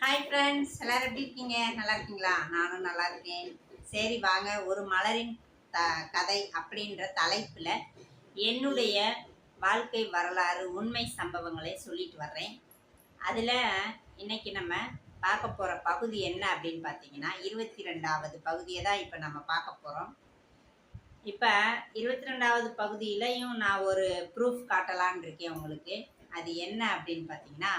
Hi friends எல்லோரும் எப்படி இருக்கீங்க? நல்லா இருக்கீங்களா? நானும் நல்லா இருக்கேன். சரி வாங்க. ஒரு மலரின் த கதை அப்படின்ற தலைப்பில் என்னுடைய வாழ்க்கை வரலாறு உண்மை சம்பவங்களை சொல்லிட்டு வர்றேன். அதில் இன்னைக்கு நம்ம பார்க்க போகிற பகுதி என்ன அப்படின்னு பார்த்தீங்கன்னா இருபத்தி ரெண்டாவது பகுதியை தான் இப்போ நம்ம பார்க்க போகிறோம் இப்போ இருபத்தி ரெண்டாவது பகுதியிலையும் நான் ஒரு ப்ரூஃப் காட்டலான் இருக்கேன் உங்களுக்கு. அது என்ன அப்படின்னு பார்த்தீங்கன்னா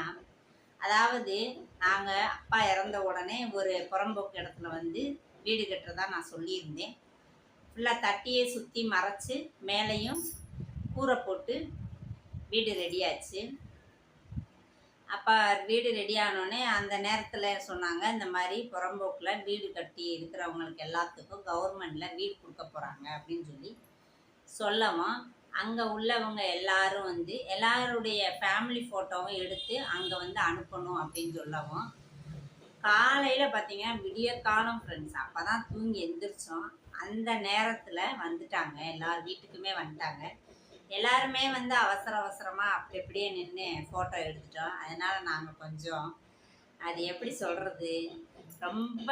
அதாவது நாங்கள் அப்பா இறந்த உடனே ஒரு புறம்போக்கு இடத்துல வந்து வீடு கட்டுறதா நான் சொல்லியிருந்தேன். ஃபுல்லாக தட்டியை சுற்றி மறைச்சு மேலேயும் கூரை போட்டு வீடு ரெடியாச்சு. அப்போ வீடு ரெடி ஆனோடனே அந்த நேரத்தில் சொன்னாங்க இந்த மாதிரி புறம்போக்கில் வீடு கட்டி இருக்கிறவங்களுக்கு எல்லாத்துக்கும் கவர்மெண்டில் வீடு கொடுக்க போகிறாங்க அப்படின்னு சொல்லி சொல்லவும் அங்கே உள்ளவங்க எல்லாரும் வந்து எல்லாருடைய ஃபேமிலி ஃபோட்டோவும் எடுத்து அங்கே வந்து அனுப்பணும் அப்படின்னு சொல்லவும். காலையில் பார்த்தீங்கன்னா விடிய காலம் ஃப்ரெண்ட்ஸ் அப்போ தான் தூங்கி எந்திரிச்சோம். அந்த நேரத்தில் வந்துட்டாங்க. எல்லார் வீட்டுக்குமே வந்துட்டாங்க. எல்லாருமே வந்து அவசர அவசரமாக அப்படி அப்படியே நின்று ஃபோட்டோ எடுத்துட்டோம். அதனால் நாங்கள் கொஞ்சம் அது எப்படி சொல்கிறது ரொம்ப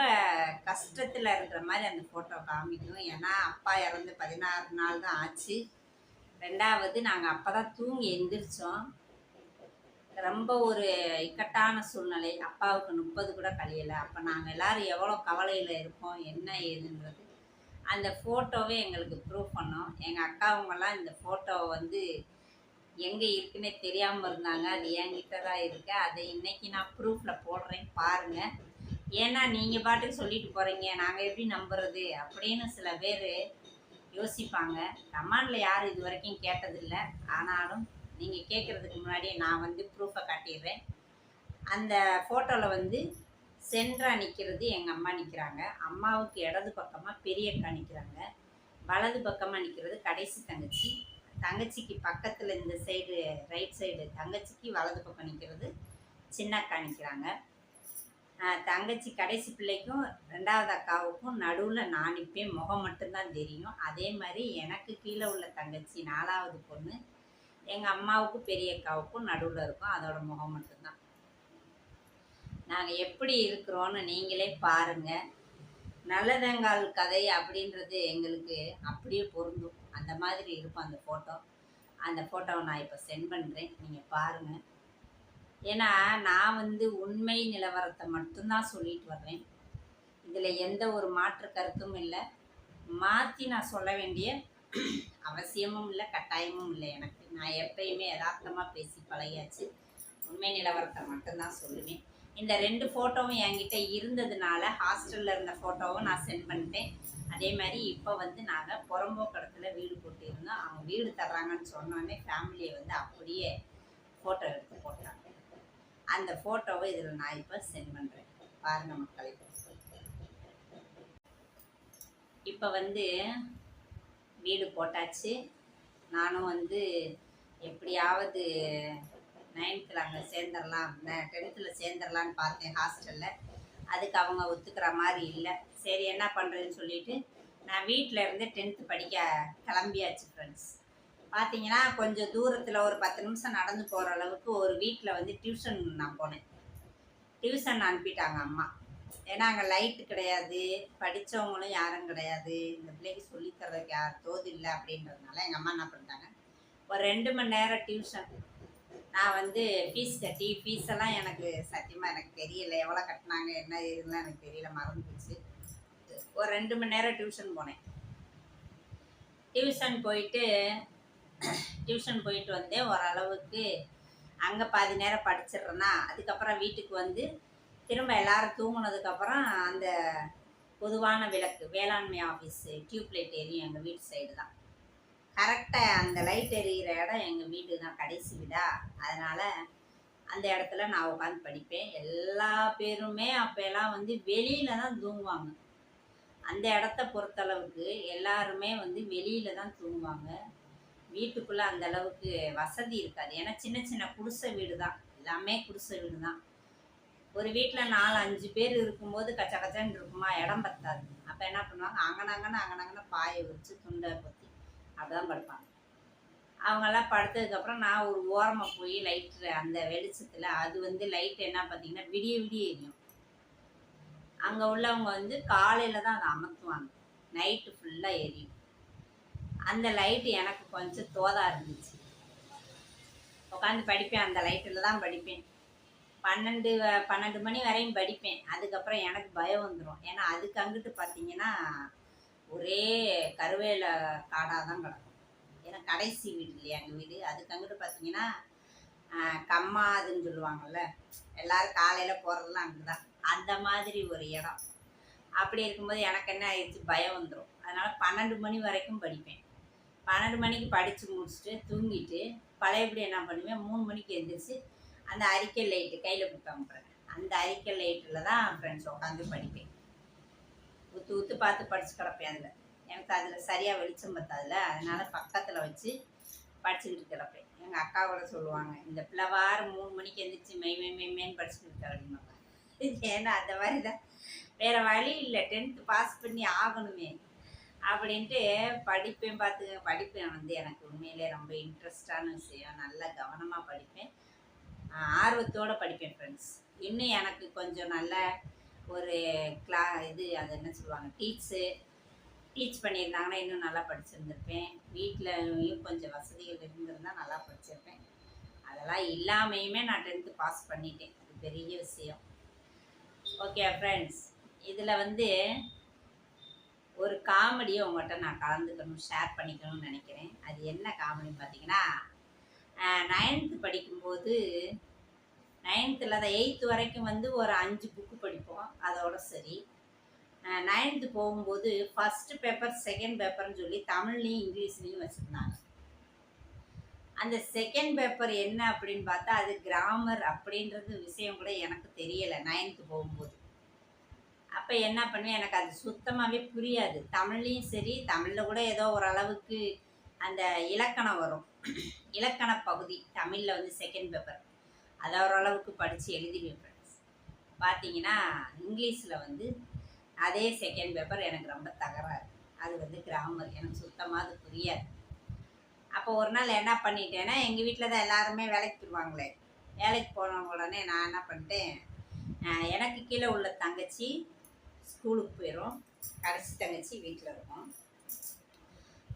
கஷ்டத்தில் இருக்கிற மாதிரி அந்த ஃபோட்டோ காமிக்கும் ஏன்னா அப்பா இறந்து பதினாறு நாள் தான் ஆச்சு. ரெண்டாவது நாங்கள் அப்போ தான் தூங்கி எந்திரிச்சோம். ரொம்ப ஒரு இக்கட்டான சூழ்நிலை. அப்பாவுக்கு முப்பது கூட கழியலை. அப்போ நாங்கள் எல்லோரும் எவ்வளோ கவலையில் இருப்போம் என்ன ஏதுன்றது. அந்த ஃபோட்டோவே எங்களுக்கு ப்ரூவ் பண்ணோம். எங்கள் அக்காவங்கெல்லாம் இந்த ஃபோட்டோவை வந்து எங்கே இருக்குன்னே தெரியாமல் இருந்தாங்க. அது என்கிட்ட தான் இருக்கு. அதை இன்னைக்கு நான் ப்ரூஃபில் போடுறேன். பாருங்கள் ஏன்னா நீங்கள் பாட்டுக்கு சொல்லிட்டு போகிறீங்க நாங்கள் எப்படி நம்புறது? அப்படின்னு சில பேர் யோசிப்பாங்க. கமாண்டில் யாரும் இது வரைக்கும் கேட்டதில்லை. ஆனாலும் நீங்கள் கேட்குறதுக்கு முன்னாடி நான் வந்து ப்ரூஃபை காட்டிடுறேன். அந்த ஃபோட்டோவில் வந்து சென்ட்ரா நிற்கிறது எங்கள் அம்மா நிற்கிறாங்க அம்மாவுக்கு இடது பக்கமாக பெரிய அக்கா நிற்கிறாங்க வலது பக்கமாக நிற்கிறது கடைசி தங்கச்சி. தங்கச்சிக்கு பக்கத்தில் இந்த சைடு ரைட் சைடு தங்கச்சிக்கு வலது பக்கம் நிற்கிறது சின்ன அக்கா நிற்கிறாங்க தங்கச்சி கடைசி பிள்ளைக்கும் ரெண்டாவது அக்காவுக்கும் நடுவில் நான் இப்போ முகம் மட்டும்தான் தெரியும். அதே மாதிரி எனக்கு கீழே உள்ள தங்கச்சி நாலாவது பொண்ணு எங்கள் அம்மாவுக்கும் பெரிய அக்காவுக்கும் நடுவில் இருக்கும். அதோட முகம் மட்டும்தான். நாங்கள் எப்படி இருக்கிறோன்னு நீங்களே பாருங்கள் நல்லதங்கால் கதை அப்படின்றது எங்களுக்கு அப்படியே பொருந்தும். அந்த மாதிரி இருக்கும் அந்த ஃபோட்டோ அந்த ஃபோட்டோவை நான் இப்போ சென்ட் பண்ணுறேன் நீங்கள் பாருங்கள் ஏன்னா நான் வந்து உண்மை நிலவரத்தை மட்டும்தான் சொல்லிட்டு வர்றேன். இதில் எந்த ஒரு மாற்று கருத்தும் இல்லை. மாற்றி நான் சொல்ல வேண்டிய அவசியமும் இல்லை கட்டாயமும் இல்லை எனக்கு. நான் எப்பயுமே யதார்த்தமாக பேசி பழகியாச்சு. உண்மை நிலவரத்தை மட்டும்தான் சொல்லுவேன். இந்த ரெண்டு ஃபோட்டோவும் என்கிட்ட இருந்ததுனால ஹாஸ்டலில் இருந்த ஃபோட்டோவும் நான் சென்ட் பண்ணிட்டேன். அதே மாதிரி இப்போ வந்து நாங்கள் புறம்போக்கடத்தில் வீடு போட்டிருந்தோம். அவங்க வீடு தர்றாங்கன்னு சொன்னோடனே ஃபேமிலியை வந்து அப்படியே ஃபோட்டோ எடுத்து போட்டாங்க அந்த ஃபோட்டோவை இதில் நான் இப்போ சென்ட் பண்ணுறேன் பாருங்க மக்களை. இப்போ வந்து வீடு போட்டாச்சு. நானும் வந்து எப்படியாவது நைன்த்தில் அங்கே சேர்ந்துடலாம் டென்த்தில் சேர்ந்துடலான்னு பார்த்தேன் ஹாஸ்டலில் அதுக்கு அவங்க ஒத்துக்கிற மாதிரி இல்லை. சரி என்ன பண்ணுறதுன்னு சொல்லிட்டு நான் வீட்டில் இருந்து டென்த்து படிக்க கிளம்பியாச்சு ஃப்ரெண்ட்ஸ் பார்த்தீங்கன்னா கொஞ்சம் தூரத்தில் ஒரு பத்து நிமிஷம் நடந்து போகிற அளவுக்கு ஒரு வீட்டில் வந்து டியூஷன் நான் போனேன். டியூஷன் அனுப்பிட்டாங்க அம்மா. ஏன்னா அங்கே லைட்டு கிடையாது படித்தவங்களும் யாரும் கிடையாது. இந்த பிள்ளைக்கு சொல்லித்தரதுக்கு யார் தோது இல்லை அப்படின்றதுனால எங்கள் அம்மா என்ன பண்ணிட்டாங்க ஒரு ரெண்டு மணி நேரம் டியூஷன். நான் வந்து ஃபீஸ் கட்டி ஃபீஸ் எல்லாம் எனக்கு சத்தியமாக எனக்கு தெரியல எவ்வளோ கட்டினாங்க என்ன இதுலாம் எனக்கு தெரியல மறந்து போச்சு. ஒரு ரெண்டு மணி நேரம் டியூஷன் போனேன். டியூஷன் போயிட்டு டியூஷன் போயிட்டு வந்தேன். ஓரளவுக்கு அங்கே பாதி நேரம் படிச்சிடுறேன்னா அதுக்கப்புறம் வீட்டுக்கு வந்து திரும்ப எல்லாரும் தூங்கினதுக்கப்புறம் அந்த பொதுவான விளக்கு வேளாண்மை ஆஃபீஸு டியூப் லைட் எரியும் எங்கள் வீட்டு சைடு தான். கரெக்டாக அந்த லைட் எரியிற இடம் எங்கள் வீடு தான் கடைசி வீடா. அதனால் அந்த இடத்துல நான் உட்காந்து படிப்பேன். எல்லா பேருமே அப்போல்லாம் வந்து வெளியில தான் தூங்குவாங்க. அந்த இடத்த பொறுத்தளவுக்கு எல்லாருமே வந்து வெளியில தான் தூங்குவாங்க. வீட்டுக்குள்ளே அந்த அளவுக்கு வசதி இருக்காது. ஏன்னா சின்ன சின்ன குடிசை வீடு தான் எல்லாமே குடிசை வீடு தான் ஒரு வீட்டில் நாலு அஞ்சு பேர் இருக்கும்போது கச்ச கச்சன்னு இருக்குமா? இடம் பத்தாது. அப்போ என்ன பண்ணுவாங்க? அங்கனங்கன்னு அங்கனங்கன்னு பாயை வச்சு துண்டை பொத்தி அப்படிதான் படுப்பாங்க. அவங்கெல்லாம் படுத்ததுக்கப்புறம் நான் ஒரு ஓரமாக போய் லைட்டு அந்த வெளிச்சத்தில் அது வந்து லைட் என்ன பார்த்தீங்கன்னா விடிய விடிய எரியும். அங்கே உள்ளவங்க வந்து காலையில் தான் அதை அமர்த்துவாங்க நைட்டு ஃபுல்லாக எரியும். அந்த லைட்டு எனக்கு கொஞ்சம் தோதா இருந்துச்சு. உட்காந்து படிப்பேன் அந்த லைட்டில் தான் படிப்பேன். பன்னெண்டு பன்னெண்டு மணி வரையும் படிப்பேன். அதுக்கப்புறம் எனக்கு பயம் வந்துடும் ஏன்னா அதுக்கு அங்கிட்டு பார்த்தீங்கன்னா ஒரே கருவேல காடாக தான் கிடக்கும். ஏன்னா கடைசி வீடு இல்லையா எங்கள் வீடு? அதுக்கு அங்கிட்டு பார்த்தீங்கன்னா கம்மாதுன்னு சொல்லுவாங்கல்ல. எல்லாரும் காலையில் போகிறதெல்லாம் அங்கே தான் அந்த மாதிரி ஒரு இடம். அப்படி இருக்கும்போது எனக்கு என்ன ஆயிடுச்சு? பயம் வந்துடும் அதனால் பன்னெண்டு மணி வரைக்கும் படிப்பேன். பன்னெண்டு மணிக்கு படித்து முடிச்சுட்டு தூங்கிட்டு பழையபடி என்ன பண்ணுவேன்? மூணு மணிக்கு எழுந்திரிச்சு அந்த அறிக்கை லைட்டு கையில் கொடுத்தாங்க பாருங்க அந்த அறிக்கை லைட்டில் தான் ஃப்ரெண்ட்ஸ் உட்காந்து படிப்பேன். ஊற்று ஊற்று பார்த்து படித்து கிடப்பேன் அதில். எனக்கு அதில் சரியாக வெளிச்சம் பத்தாதுல. அதனால் பக்கத்தில் வச்சு படிச்சுக்கிட்டு கிடப்பேன். எங்கள் அக்கா கூட சொல்லுவாங்க இந்த பிள்ளை வாரம் மூணு மணிக்கு எந்திரிச்சு மெய் மெய் மெய் மெய்ன்னு படிச்சுட்டு ஏன்னா அந்த மாதிரி தான். வேறு வழி இல்லை. டென்த்து பாஸ் பண்ணி ஆகணுமே. அப்படின்ட்டு படிப்பேன் பார்த்துக்க படிப்பேன் வந்து எனக்கு உண்மையிலே ரொம்ப இன்ட்ரெஸ்டான விஷயம். நல்லா கவனமாக படிப்பேன். ஆர்வத்தோடு ஆர்வத்தோட படிப்பேன் ஃப்ரெண்ட்ஸ் இன்னும் எனக்கு கொஞ்சம் நல்ல ஒரு கிளா இது அது என்ன சொல்லுவாங்க டீச்சு டீச் பண்ணியிருந்தாங்கன்னா இன்னும் நல்லா படிச்சிருந்திருப்பேன். வீட்டிலையும் கொஞ்சம் வசதிகள் இருந்திருந்தால் நல்லா படிச்சிருப்பேன். அதெல்லாம் இல்லாமையுமே நான் டென்த்து பாஸ் பண்ணிட்டேன். அது பெரிய விஷயம். ஓகே ஃப்ரெண்ட்ஸ் இதில் வந்து ஒரு காமெடியை உங்கள்கிட்ட நான் கலந்துக்கணும் ஷேர் பண்ணிக்கணும்னு நினைக்கிறேன். அது என்ன காமெடின்னு பார்த்தீங்கன்னா நைன்த்து படிக்கும்போது நைன்த்தில் தான் எயித்து வரைக்கும் வந்து ஒரு அஞ்சு புக்கு படிப்போம். அதோட சரி. நைன்த்து போகும்போது ஃபஸ்ட்டு பேப்பர் செகண்ட் பேப்பர்னு சொல்லி தமிழ்லேயும் இங்கிலீஷ்லேயும் வச்சுருந்தாங்க. அந்த செகண்ட் பேப்பர் என்ன அப்படின்னு பார்த்தா அது கிராமர் அப்படின்றது விஷயம் கூட எனக்கு தெரியலை நைன்த்து போகும்போது. அப்போ என்ன பண்ணுவேன் எனக்கு அது சுத்தமாகவே புரியாது. தமிழ்லேயும் சரி தமிழில் கூட ஏதோ ஓரளவுக்கு அந்த இலக்கணம் வரும். இலக்கண பகுதி தமிழில் வந்து செகண்ட் பேப்பர் அதை ஓரளவுக்கு படித்து எழுதிடுவேன் ஃப்ரெண்ட்ஸ் பார்த்தீங்கன்னா இங்கிலீஷில் வந்து அதே செகண்ட் பேப்பர் எனக்கு ரொம்ப தகராறு அது வந்து கிராமர் எனக்கு சுத்தமாக அது புரியாது. அப்போ ஒரு நாள் என்ன பண்ணிட்டேன்னா எங்கள் வீட்டில் தான் எல்லாருமே வேலைக்கு போயிடுவாங்களே வேலைக்கு போன உடனே நான் என்ன பண்ணிட்டேன் எனக்கு கீழே உள்ள தங்கச்சி ஸ்கூலுக்கு போயிடும் கடைசி தங்கச்சி வீட்டில் இருக்கும்.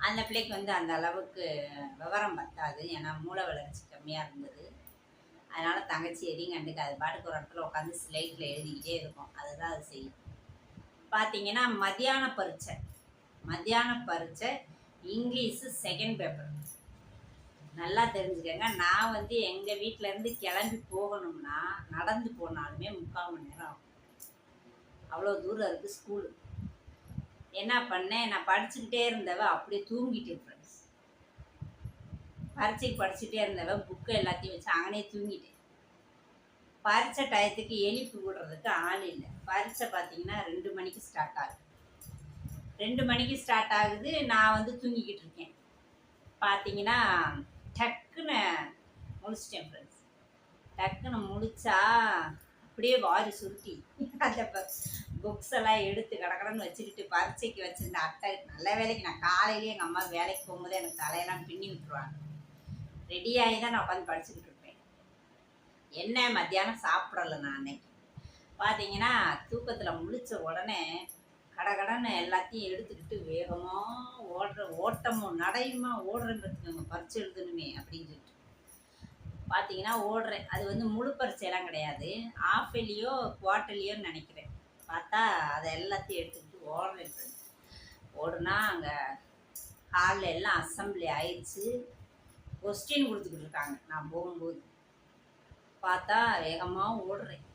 அந்த பிள்ளைக்கு வந்து அந்த அளவுக்கு விவரம் பத்தாது. ஏன்னா மூளை வளர்ச்சி கம்மியாக இருந்தது. அதனால் தங்கச்சி எதையும் கண்டுக்கு அது பாட்டுக்கு ஒரு இடத்துல உட்காந்து ஸ்லைட்டில் எழுதிக்கிட்டே இருக்கும். அதுதான் அது செய்யும். பார்த்தீங்கன்னா மத்தியான பரீட்சை. மத்தியான பரீட்சை இங்கிலீஷு செகண்ட் பேப்பர் நல்லா தெரிஞ்சுக்கங்க. நான் வந்து எங்கள் வீட்டிலேருந்து கிளம்பி போகணும்னா நடந்து போனாலுமே முக்கால் மணி நேரம் ஆகும். அவ்வளோ தூரம் இருக்குது ஸ்கூலு என்ன பண்ணேன்? நான் படிச்சுக்கிட்டே இருந்தவ அப்படியே தூங்கிட்டேன் ஃப்ரெண்ட்ஸ் பரீட்சைக்கு படிச்சுட்டே இருந்தவ புக்கு எல்லாத்தையும் வச்சு அங்கனே தூங்கிட்டேன். பரீட்சை டயத்துக்கு எழுப்பி விடுறதுக்கு ஆள் இல்லை. பரீட்சை பார்த்தீங்கன்னா ரெண்டு மணிக்கு ஸ்டார்ட் ஆகுது. ரெண்டு மணிக்கு ஸ்டார்ட் ஆகுது. நான் வந்து தூங்கிக்கிட்டு இருக்கேன். பார்த்தீங்கன்னா டக்குன்னு முழிச்சிட்டேன் ஃப்ரெண்ட்ஸ் டக்குன்னு முழிச்சா அப்படியே வாரி சுருட்டி. அந்த புக்ஸ் எல்லாம் எடுத்து கடக்கடன்னு வச்சுக்கிட்டு பரீட்சைக்கு வச்சிருந்த அட்டை நல்ல வேலைக்கு நான் காலையிலேயே எங்கள் அம்மா வேலைக்கு போகும்போது எனக்கு தலையெல்லாம் பின்னி விட்டுருவாங்க. ரெடியாகி தான் நான் உட்காந்து படிச்சுக்கிட்டு இருப்பேன். என்ன மத்தியானம் சாப்பிடல நான் அன்னைக்கு. பார்த்தீங்கன்னா தூக்கத்தில் முழிச்ச உடனே கடகடன்னு எல்லாத்தையும் எடுத்துக்கிட்டு வேகமாக ஓடுற ஓட்டமும் நடையுமா ஓடுறேன்னு பார்த்துக்கோங்க பரிச்சு எழுதணுமே அப்படின்னு சொல்லிட்டு பார்த்தீங்கன்னா ஓடுறேன். அது வந்து முழு பரிசையெல்லாம் கிடையாது ஆஃபிலியோ குவார்டர்லியோன்னு நினைக்கிறேன். பார்த்தா அதை எல்லாத்தையும் எடுத்துக்கிட்டு ஓடுறேன். ஓடுனா அங்கே ஹாலில் எல்லாம் அசம்பிளி ஆயிடுச்சு. கொஸ்டின் கொடுத்துக்கிட்டு இருக்காங்க. நான் போகும்போது. பார்த்தா வேகமாக ஓடுறேன்.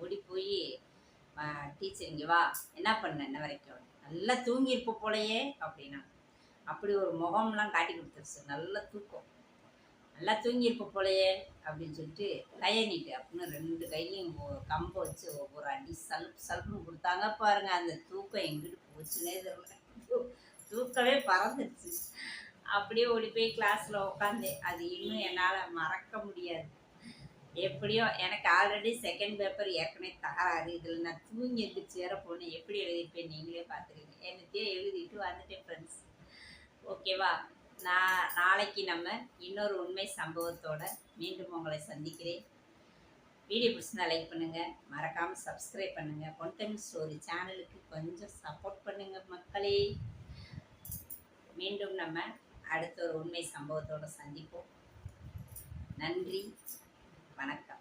ஓடி போய் டீச்சர் இங்கே வா. என்ன பண்ண? என்ன வரைக்கும்? நல்லா தூங்கியிருப்ப போலையே அப்படின்னா. அப்படி ஒரு முகம்லாம் காட்டி கொடுத்துருச்சு. நல்ல தூக்கம். நல்லா தூங்கியிருப்ப போலையே அப்படின்னு சொல்லிட்டு கையை அப்படின்னு ரெண்டு கையிலையும் கம்பை வச்சு ஒவ்வொரு அடி சலுப்பு சலுப்புன்னு கொடுத்தாங்க. பாருங்க அந்த தூக்கம் எங்கிட்டு போச்சுன்னே தெரியல. தூக்கமே பறந்துடுச்சு அப்படியே ஓடி போய் கிளாஸில் உட்காந்து அது இன்னும் என்னால் மறக்க முடியாது. எப்படியோ எனக்கு ஆல்ரெடி செகண்ட் பேப்பர் ஏற்கனவே தகராறு. இதில் நான் தூங்கி எந்திரிச்சு வேற போனேன். எப்படி எழுதிருப்பேன் நீங்களே பார்த்துருக்கீங்க என்னத்தையும் எழுதிட்டு வந்துட்டேன் ஃப்ரெண்ட்ஸ் ஓகேவா நான் நாளைக்கு நம்ம இன்னொரு உண்மை சம்பவத்தோட மீண்டும் உங்களை சந்திக்கிறேன். வீடியோ பிடிச்சிருந்தா லைக் பண்ணுங்கள் மறக்காமல் சப்ஸ்கிரைப் பண்ணுங்கள் பொன்தமிழ் ஸ்டோரி சேனலுக்கு கொஞ்சம் சப்போர்ட் பண்ணுங்கள் மக்களே. மீண்டும் நம்ம அடுத்த ஒரு உண்மை சம்பவத்தோடு சந்திப்போம். நன்றி. வணக்கம்.